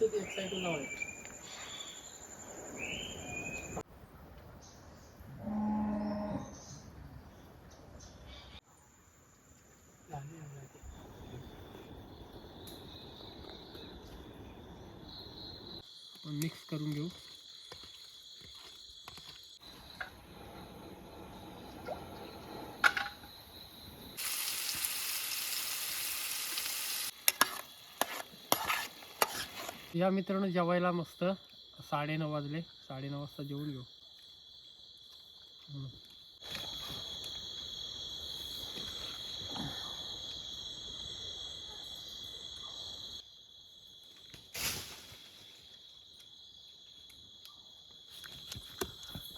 व्यवस्थित एक साईडून लावायचं झाली आहे ते. आपण मिक्स करून घेऊ या मित्रांनो जेवायला मस्त. साडेनऊ वाजले. साडेनऊ वाजता जेवून घेऊ.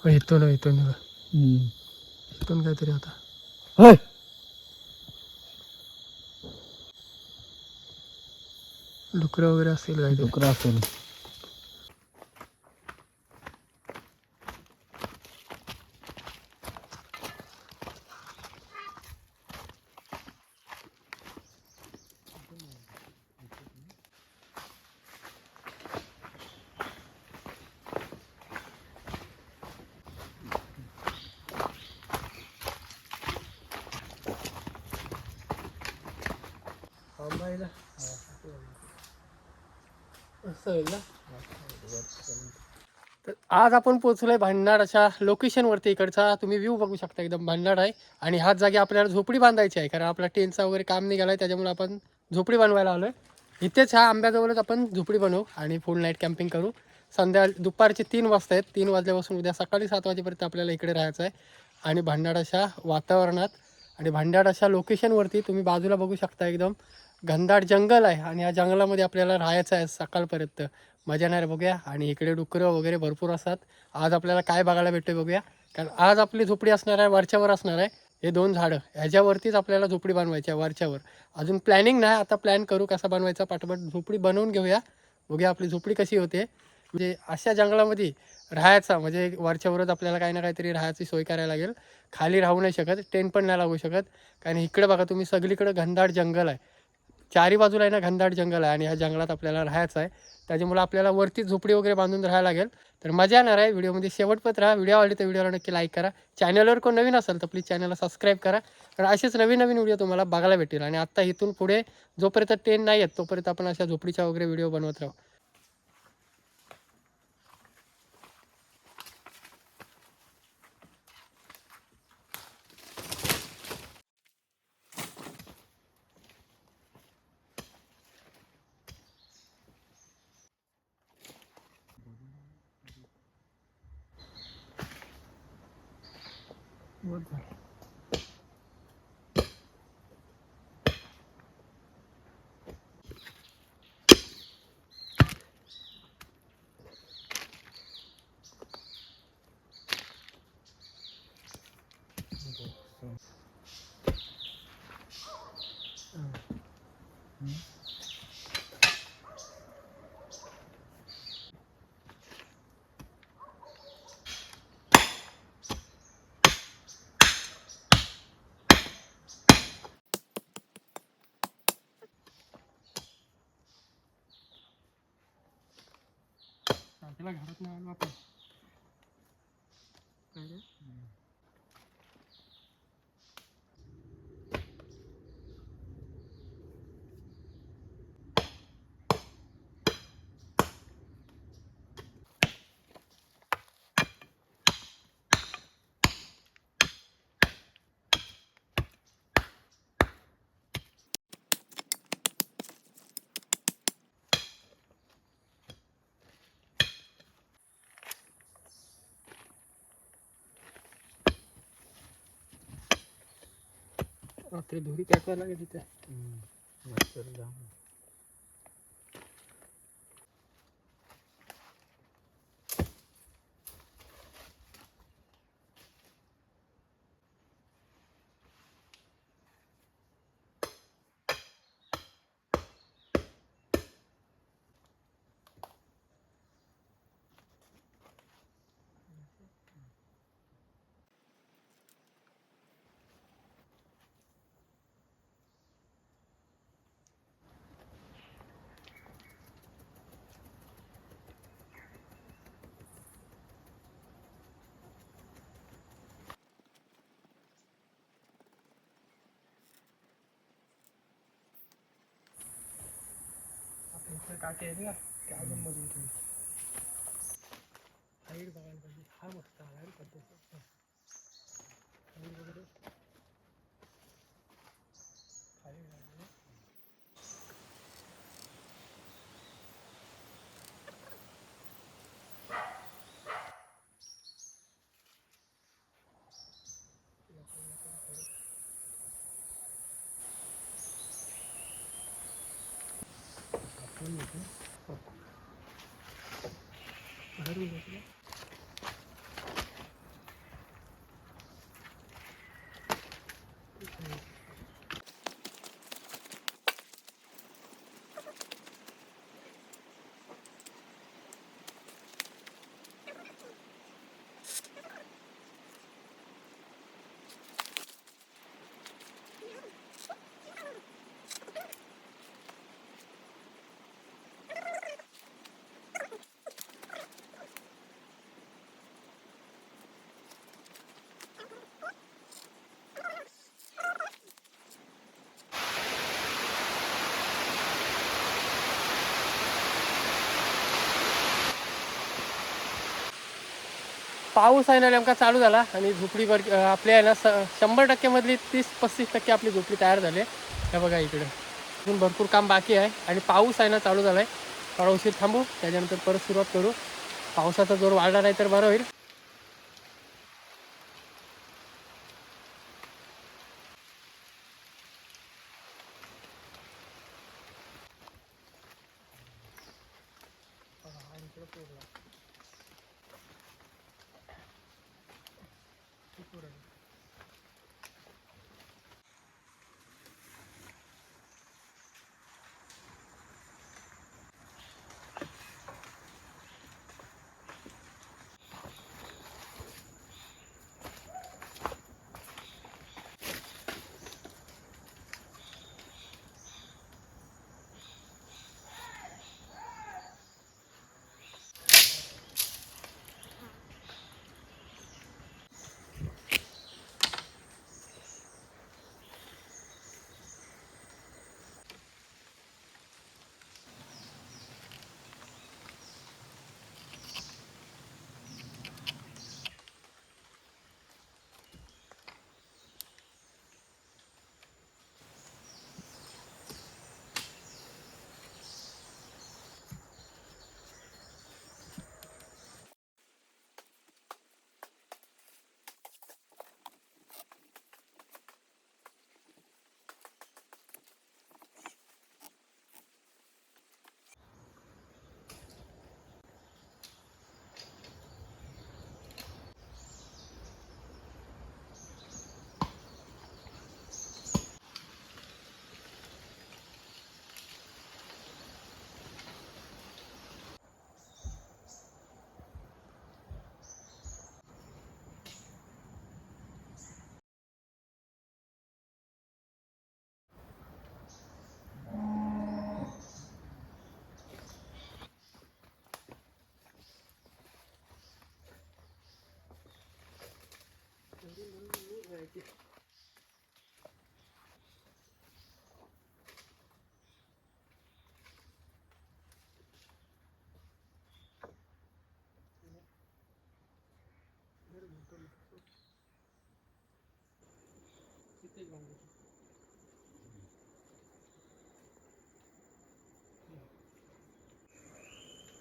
येतो ना येतो ना. इथून काहीतरी आता. होय डुकरं वगैरे असेल काहीतरी डुकरं असेल थांबायला असं होईल ना तर आज आपण पोहोचलोय भांडार अशा लोकेशनवरती इकडचा. तुम्ही व्ह्यू बघू शकता एकदम भांडार आहे. आणि हाच जागी आपल्याला झोपडी बांधायची आहे कारण आपला टेनचा वगैरे काम निघालाय त्याच्यामुळे आपण झोपडी बनवायला आलोय. इथेच ह्या आंब्याजवळच आपण झोपडी बनवू आणि फुल नाईट कॅम्पिंग करू. संध्या दुपारचे तीन वाजता आहेत. तीन वाजल्यापासून उद्या सकाळी सात वाजेपर्यंत आपल्याला इकडे राहायचं आहे आणि भांडार अशा वातावरणात आणि भांडार अशा लोकेशनवरती तुम्ही बाजूला बघू शकता एकदम घनदाट जंगल आहे. आणि या जंगलामध्ये आपल्याला राहायचं आहे सकाळपर्यंत. मजा येणार बघूया. आणि इकडे डुकरं वगैरे भरपूर असतात. आज आपल्याला काय बघायला भेटते बघूया. कारण आज आपली झोपडी असणार आहे वरच्यावर असणार आहे. हे दोन झाडं. ह्याच्यावरतीच आपल्याला झोपडी बनवायची आहे वरच्यावर. अजून प्लॅनिंग नाही आता प्लॅन करू कसा बनवायचा पाठोपाठ. झोपडी बनवून घेऊया. बघूया आपली झोपडी कशी होते. म्हणजे अशा जंगलामध्ये राहायचा म्हणजे वरच्यावरच आपल्याला काही ना काहीतरी राहायची सोय करायला लागेल. खाली राहू नाही शकत टेंट पण नाही लागू शकत. कारण इकडे बघा तुम्ही सगळीकडे घनदाट जंगल आहे. चारी बाजूला आहे ना घनदाट जंगल आहे आणि ह्या जंगलात आपल्याला राहायचं आहे. त्याच्यामुळे आपल्याला वरती झोपडी वगैरे बांधून राहायला लागेल. तर मजा येणार आहे. व्हिडिओमध्ये शेवटपर्यंत राहा. व्हिडिओ आवडली तर व्हिडिओला नक्की लाईक करा. चॅनलवर कोण नवीन असेल तर प्लीज चॅनलला सबस्क्राईब करा. कारण असेच नवीन नवीन व्हिडिओ तुम्हाला बघायला भेटेल. आणि आत्ता इथून पुढे जोपर्यंत ट्रेन नाही आहेत तोपर्यंत आपण अशा झोपडीच्या वगैरे व्हिडिओ बनवत राहू. त्याला घरात नाही आणू आपण. रात्री धुरी टाकायला लागेल तिथे इकडे काटे आहेत ना ते अजून मधून ठेवली हाईट बघायला पाहिजे. हा मस्त आला पद्धत हाईट वगैरे खाली घालायला. आपण पाऊस आहे ना नेमका चालू झाला आणि झोपडी वर आपली आहे ना स- शंभर टक्क्यामधली तीस पस्तीस टक्के आपली झोपडी तयार झाली आहे. हे बघा इकडे. अजून भरपूर काम बाकी आहे आणि पाऊस आहे ना चालू झाला आहे थोडा उशीर थांबू त्याच्यानंतर परत सुरुवात करू. पावसाचा जोर वाढला नाही तर बरं होईल.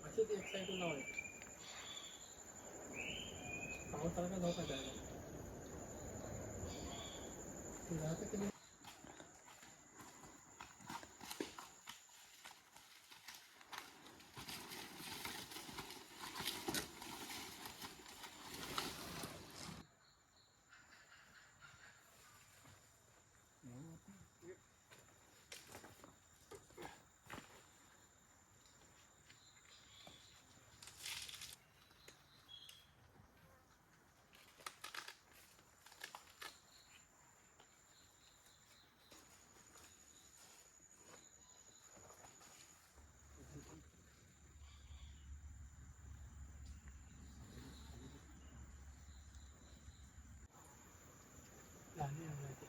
अशी ती एक्साइटिंग नाव आहे पावसाला का धोका द्यायला ते राहतं की नाही? झाली आहे ते.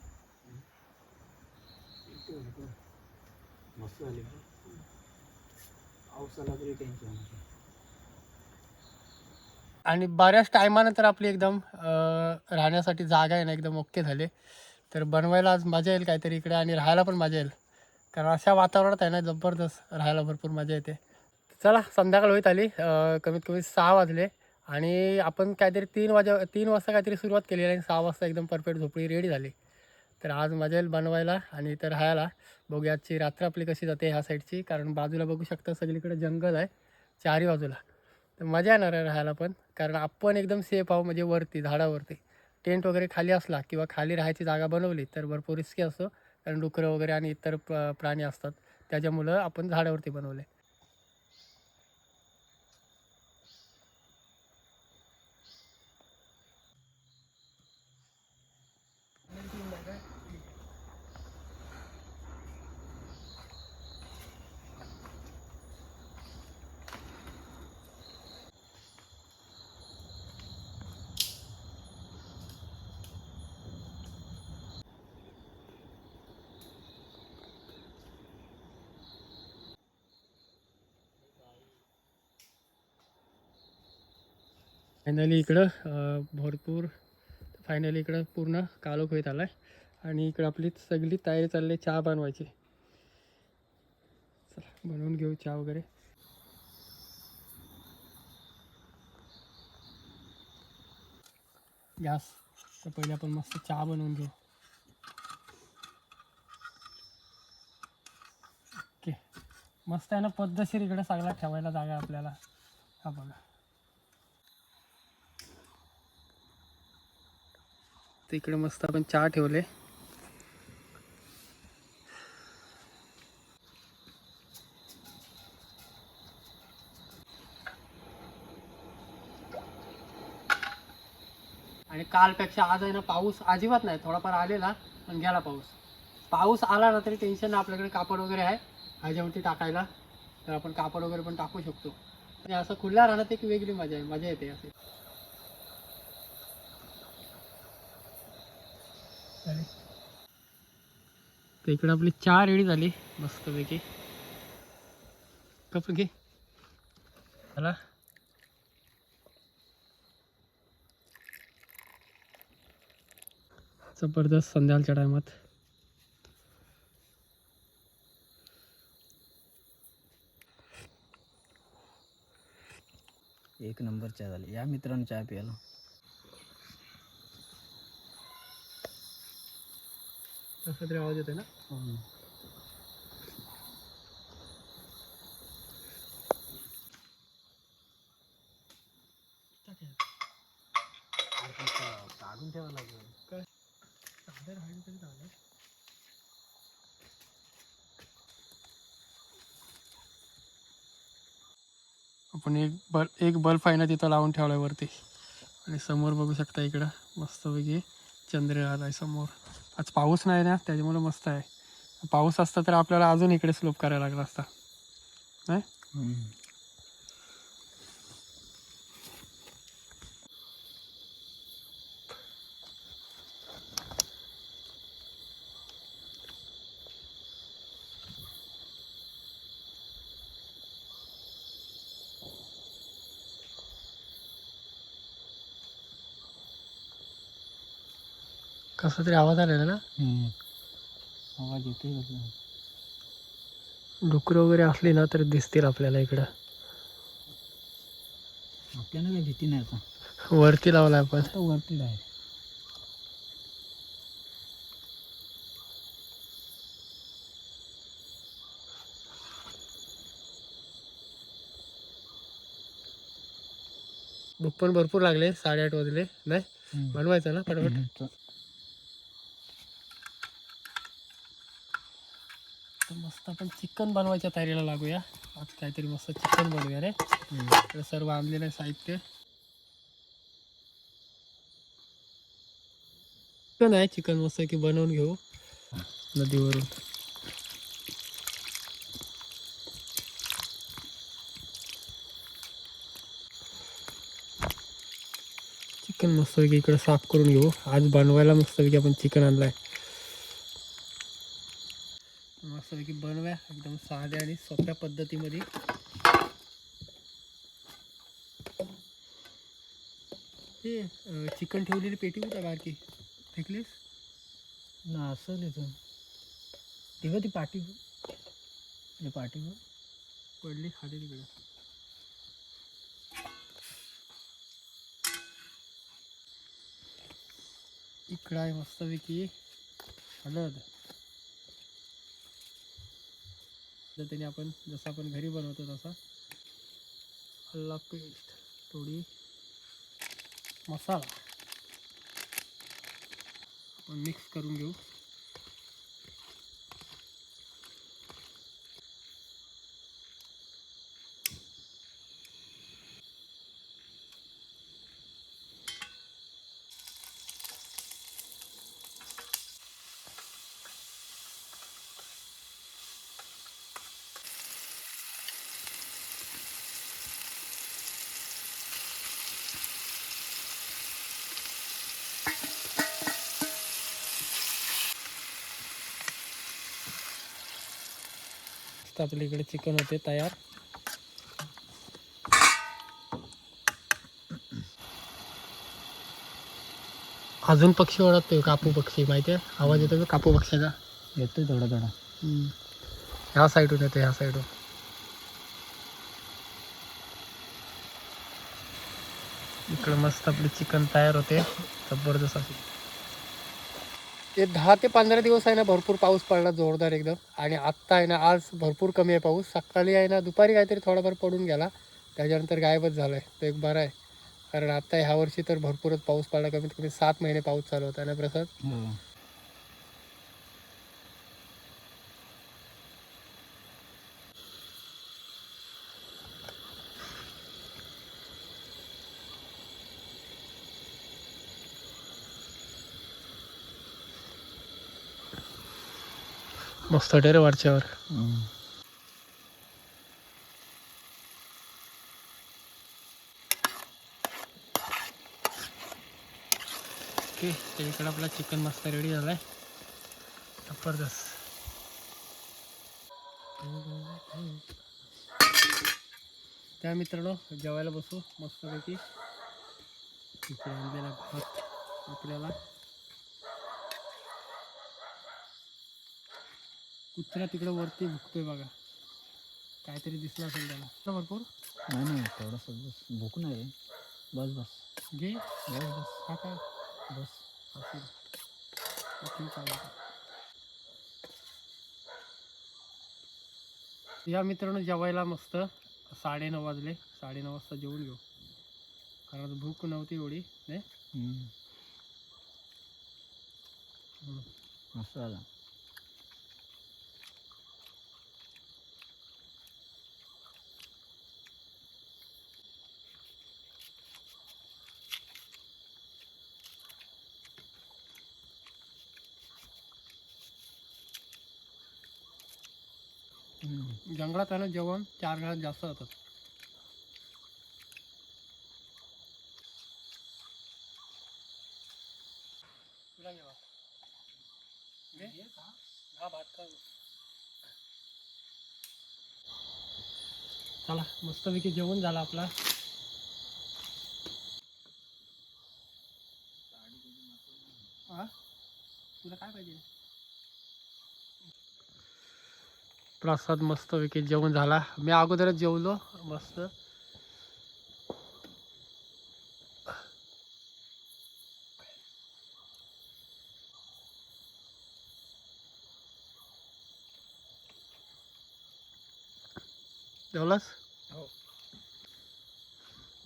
मस्त झाली. पावसाला तरी टेन्शन आणि बऱ्याच टायमानंतर आपली एकदम राहण्यासाठी जागा आहे ना एकदम ओके झाले. तर बनवायला आज मजा येईल काहीतरी इकडे आणि राहायला पण मजा येईल. कारण अशा वातावरणात आहे ना जबरदस्त राहायला भरपूर मजा येते. चला संध्याकाळ होईत आली. कमीत कमी सहा वाजले. आणि आपण काहीतरी तीन वाजा तीन वाजता काहीतरी सुरुवात केली आणि सहा वाजता एकदम परफेक्ट झोपडी रेडी झाली. तर आज मजा येईल बनवायला आणि इथं राहायला. बघू आजची रात्र आपली कशी जाते ह्या साईडची कारण बाजूला बघू शकता सगळीकडे जंगल आहे चारही बाजूला. तर मजा येणार आहे राहायला पण. कारण आपण एकदम सेफ आहो म्हणजे वरती झाडावरती. टेंट वगैरे खाली असला किंवा खाली राहायची जागा बनवली तर भरपूर रिस्की असतो. कारण डुकरं वगैरे आणि इतर प्राणी असतात. त्याच्यामुळं आपण झाडावरती बनवले फायनली इकडं भरपूर फायनली इकडं पूर्ण कालोख होईत आला आहे आणि इकडं आपली सगळी तयारी चालली आहे चहा बनवायची. चला बनवून घेऊ चहा वगैरे. गॅस तर पहिले आपण मस्त चहा बनवून घेऊ. ओके मस्त आहे ना पद्धतशीर इकडे सगळा ठेवायला जागा आहे आपल्याला. हा बघा. तर इकडे मस्त आपण चहा ठेवले. आणि कालपेक्षा आज आहे ना पाऊस अजिबात नाही थोडाफार आलेला पण गेला पाऊस. पाऊस आला ना तरी टेन्शन नाही आपल्याकडे कापड वगैरे आहे ह्याच्यावरती टाकायला. तर आपण कापड वगैरे पण टाकू शकतो. आणि असं खुल्ला राहण्यात एक वेगळी मजा आहे मजा येते असे झाले. तर इकडे आपली चहा रेडी झाली मस्तपैकी. कप घे. चला. जबरदस्त संध्याकाळच्या टायमात एक नंबर चहा झाली. या मित्रांनो चहा प्यायला. कसा तरी आवाज येतोय ना? काढून ठेवा लागेल साधं राहिलं तरी झालं आपण एक बल एक बल्ब आहे ना तिथं लावून ठेवलाय वरती. आणि समोर बघू शकता इकडं मस्तपैकी चंद्र आलाय समोर. आज पाऊस नाही ना त्याच्यामुळे मस्त आहे. पाऊस असता तर आपल्याला अजून इकडे स्लोप करायला लागला असता. नाही? कसा तरी आवाज आलेला ना? आवाज येतोय कसला डुकरं वगैरे असली ना तर दिसतील आपल्याला इकडं. आपल्याला काही भीती नाही आता. वरती लावलाय आपण. वरती आहे भूक पण भरपूर लागले साडेआठ वाजले नाही? बनवायचं ना फटाफट तर मस्त आपण चिकन बनवायच्या तयारीला लागूया. आज काहीतरी मस्त चिकन बनवूया रे. इकडे सर्व आणलेलं आहे साहित्य. चिकन आहे चिकन मस्त की बनवून घेऊ. नदीवरून. चिकन मस्तपैकी इकडे साफ करून घेऊ. आज बनवायला मस्तपैकी आपण चिकन आणलाय. मस्तपैकी बनव्या एकदम साध्या आणि सोप्या पद्धतीमध्ये. हे चिकन ठेवलेली पेटी होत्या बारकी? फेकलीस? ना असं तिथून तिघ ती पाठी पाठी पडली खाली तिकडे. इकडं आहे मस्तपैकी हळद. जर त्याने आपण जसं आपण घरी बनवतो तसा. हल्ला पेस्ट थोडी मसाला. आपण मिक्स करून घेऊ. मस्त आपल्या इकडे चिकन होते तयार. अजून पक्षी ओळखतोय कापू पक्षी माहिती आहे आवाज येतो कापू पक्षाचा? येतोय थोडा थोडा. ह्या साईडून येतो ह्या साईडून इकडं मस्त आपले चिकन तयार होते जबरदस्त. असे ते दहा ते पंधरा दिवस आहे ना भरपूर पाऊस पडला जोरदार एकदम. आणि आत्ता आहे ना आज भरपूर कमी आहे पाऊस. सकाळी आहे ना दुपारी काहीतरी थोडाफार पडून गेला. त्याच्यानंतर गायबच झालं आहे तो एक बरं आहे. कारण आता ह्या वर्षी तर भरपूरच पाऊस पडला. कमीत कमी सात महिने पाऊस चालू होता ना प्रसाद? हो. मस्त रे वरच्यावर. ओके आपला चिकन मस्त रेडी झालाय. जबरदस्त. त्या मित्रांनो जेवायला बसू मस्तपैकी. आपल्याला. कुत्रा तिकडे वरती भुकतोय बघा. काहीतरी दिसलं असेल त्याला. भरपूर? नाही नाही थोडंसं बस. भूक नाही बस बस. घे. बस बस. हा काय बस. या मित्रांनो जेवायला मस्त. साडेनऊ वाजले. साडेनऊ वाजता जेवून घेऊ. कारण आता भूक नव्हती एवढी नाही. मस्त झाला हम्म. जंगलात आहे ना जेवण चार घरात जास्त जातात. चला मस्तपैकी जेवण झालं आपला. हा? तुला काय पाहिजे? प्रसाद मस्तपैकी जेवण झाला. मी अगोदरच जेवलो. मस्त. जेवलास? हो.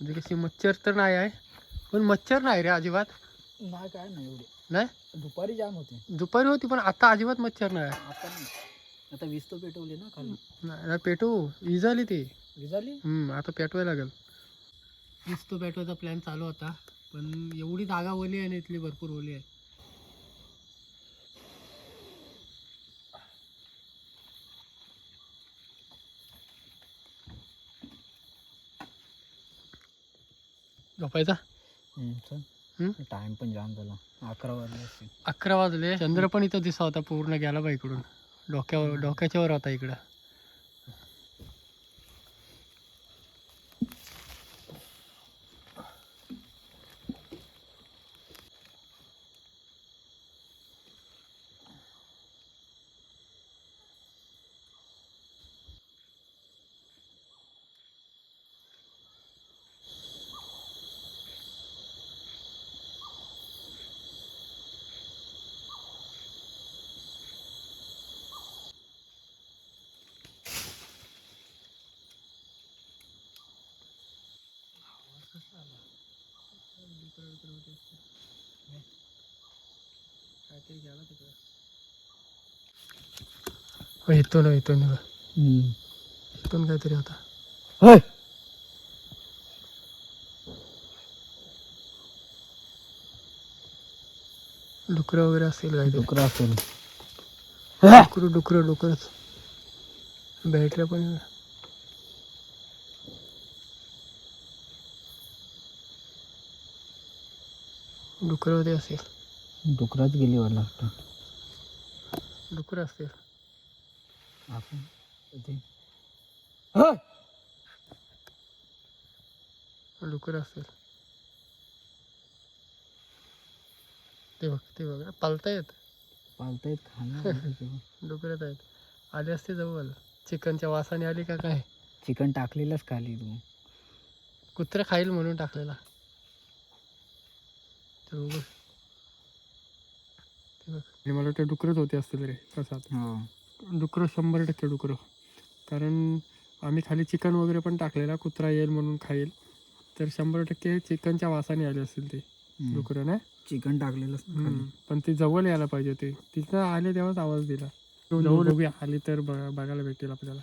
म्हणजे कशी मच्छर तर नाही आहे पण मच्छर नाही रे अजिबात. नाही काय नाही एवढे. नाही? दुपारी जाम होते. दुपारी होती पण आता अजिबात मच्छर नाही आहे. आता नाही. आता वीस तो पेटवली ना खाली. नाही नाही, पेटू ही झाली ती. विजाली हम्म, आता पेटवायला लागेल. नुसतं पेटवायचा प्लॅन चालू होता. पण एवढी जागा ओली आहे ना इथली भरपूर ओली आहे. झोपायचा? चल. हम्म? टाइम पण जाम झाला. अकरा वाजले असतील. अकरा वाजले. चंद्र पण इथं दिसा होता पूर्ण गेला बा इकडून. डोक्यावर डोक्याच्यावर होता इकडं. हो, येतो ना येतो ना इथून काहीतरी होता. होय. डुकरं वगैरे असेल काहीतरी. डुकरं असेल. डुकरं डुकरं डुकरच. बॅटऱ्या पण आहे. डुकरं होते असेल डुकरात गेली वाटलं वाटतं. डुकरं असतील. आपण डुकरं असतील. ते बघ ते बघ. पालतायत. पालतायत खाणार डुकरत आहेत. आले असते जवळ. चिकनच्या वासाने आली का काय? चिकन टाकलेलंच खाली तू. कुत्रा खाईल म्हणून टाकलेला. तर. ते बघ. आणि मला वाटतं डुकरच होते असतील रे हो. डुकरं शंभर टक्के डुकरं. कारण आम्ही खाली चिकन वगैरे पण टाकलेला कुत्रा येईल म्हणून खाईल. तर शंभर टक्के चिकनच्या वासाने आले असतील ते डुकरं ना चिकन टाकलेलंच हम्म. पण ते जवळ यायला पाहिजे ते तिथं आले तेव्हाच आवाज दिला. जवळ बघूया आली तर बघा- बघायला भेटेल आपल्याला.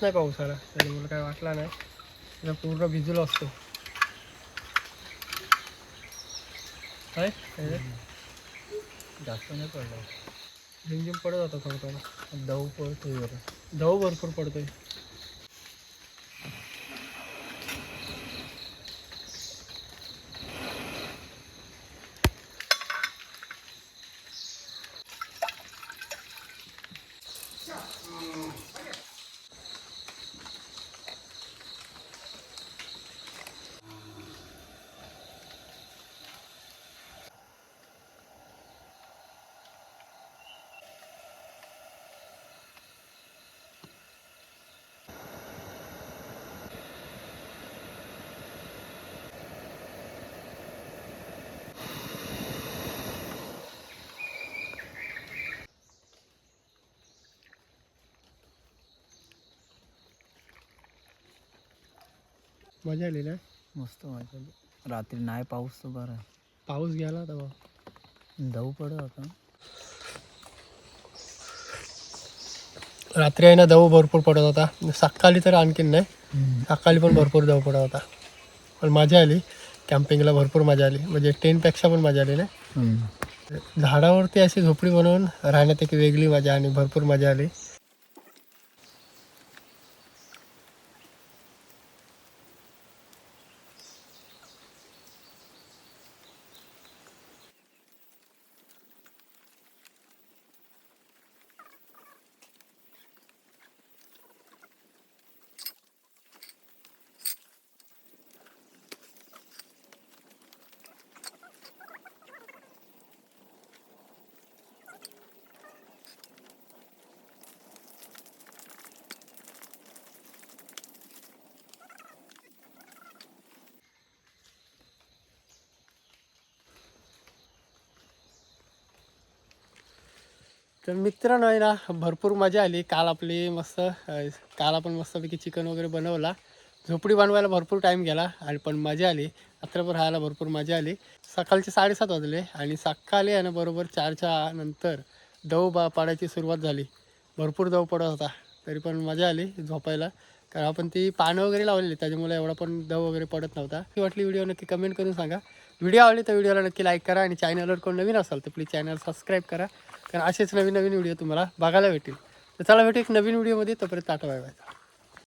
नाही पाऊस आला. तरी मला काय वाटला नाही. त्याला पूर्ण भिजलो असतो. काय? जास्त नाही पडलं. रिमझिम पडत होता थोडं थोडं. दव पडतोय दव भरपूर पडतोय. मजा आली ना मस्त वाटलं रात्री नाही पाऊस तर बरं. पाऊस गेला तेव्हा. दव पडत होता रात्री आहे ना दव भरपूर पडत होता. सकाळी तर आणखीन नाही. सकाळी पण भरपूर दव पडत होता. पण मजा आली. कॅम्पिंगला भरपूर मजा आली. म्हणजे टेनपेक्षा पण मजा आली ना. झाडावरती अशी झोपडी बनवून राहण्यात एक वेगळी मजा आणि भरपूर मजा आली. तर मित्रांनो आहे ना भरपूर मजा आली. काल आपली मस्त काल आपण मस्तपैकी चिकन वगैरे बनवला. झोपडी बनवायला भरपूर टाईम गेला आणि पण मजा आली. रात्रभर राहायला भरपूर मजा आली. सकाळचे साडेसात वाजले आणि सकाळी आहे ना बरोबर चारच्या नंतर दव बा पाडायची सुरुवात झाली. भरपूर दव पडत होता तरी पण मजा आली झोपायला. कारण आपण ती पानं वगैरे लावलेली त्याच्यामुळे एवढा पण दव वगैरे पडत नव्हता. ती वाटली व्हिडिओ नक्की कमेंट करून सांगा. व्हिडिओ आवडली तर व्हिडिओला नक्की लाईक करा आणि चॅनलवर कोण नवीन असाल तर प्लीज चॅनल सबस्क्राईब करा. कारण असेच नवीन नवीन व्हिडिओ तुम्हाला बघायला भेटेल तर चला भेटू एक नवीन व्हिडिओमध्ये तोपर्यंत टाटा बाय